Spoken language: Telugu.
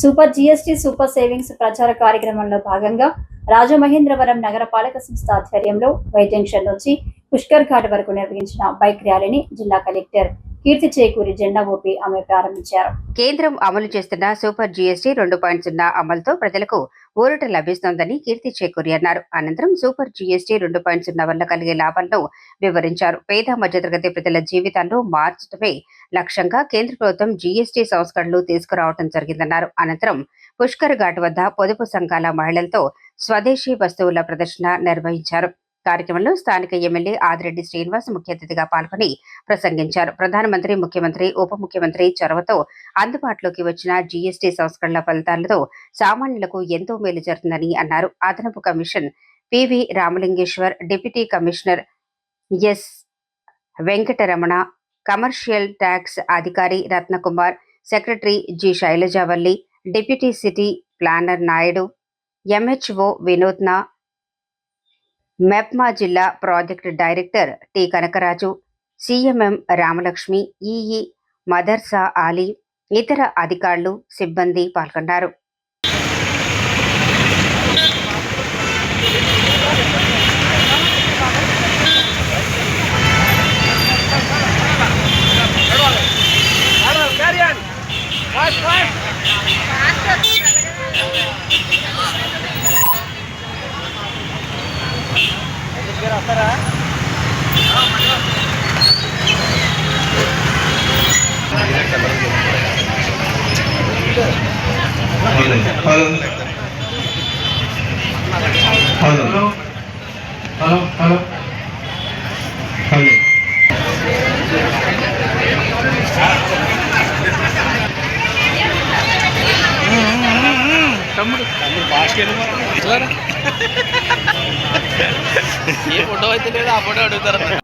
సూపర్ జిఎస్టి సూపర్ సేవింగ్స్ ప్రచార కార్యక్రమంలో భాగంగా రాజమహేంద్రవరం నగరపాలక సంస్థ ఆధ్వర్యంలో వై జంక్షన్ నుంచి పుష్కర్ ఘాట్ వరకు నిర్వహించిన బైక్ ర్యాలీని జిల్లా కలెక్టర్ కీర్తి చేకూరి జెండా ఊపి ఆమె ప్రారంభించారు. కేంద్రం అమలు చేస్తున్న సూపర్ జీఎస్టీ రెండు పాయింట్ సున్నా అమలుతో ప్రజలకు ఊరట లభిస్తోందని కీర్తి చేకూరి అన్నారు. అనంతరం సూపర్ జీఎస్టీ రెండు పాయింట్ సున్నా వల్ల కలిగే లాభాలను వివరించారు. పేద మధ్యతరగతి ప్రజల జీవితాల్లో మార్చడమే లక్ష్యంగా కేంద్ర ప్రభుత్వం జీఎస్టీ సంస్కరణలు తీసుకురావడం జరిగిందన్నారు. అనంతరం పుష్కర్ ఘాట్ వద్ద పొదుపు సంఘాల మహిళలతో స్వదేశీ వస్తువుల ప్రదర్శన నిర్వహించారు. కార్యక్రమంలో స్థానిక ఎమ్మెల్యే ఆదిరెడ్డి శ్రీనివాస్ ముఖ్య అతిథిగా పాల్గొని ప్రసంగించారు. ప్రధానమంత్రి ముఖ్యమంత్రి ఉప ముఖ్యమంత్రి చొరవతో అందుబాటులోకి వచ్చిన జీఎస్టీ సంస్కరణల ఫలితాలతో సామాన్యులకు ఎంతో మేలు జరుగుతుందని అన్నారు. అదనపు commission PV Ramalingeswar deputy commissioner S. Venkataramana commercial tax అధికారి Ratnakumar secretary G. Sailajavalli deputy city planner Naidu MHO వినోద్నా MEPMA జిల్లా project director T Kanakaraju CMM Ramalakshmi EE Madarsa Ali ఇతర అధికారులు సిబ్బంది పాల్గొన్నారు. ಬರ್ತಾರ hello hello hello hello hello ತಮ್ಮ ಬಾಕಿ ഈ ഫോട്ടോ വെച്ചിട്ട് അവിടെ എടുത്തിറങ്ങി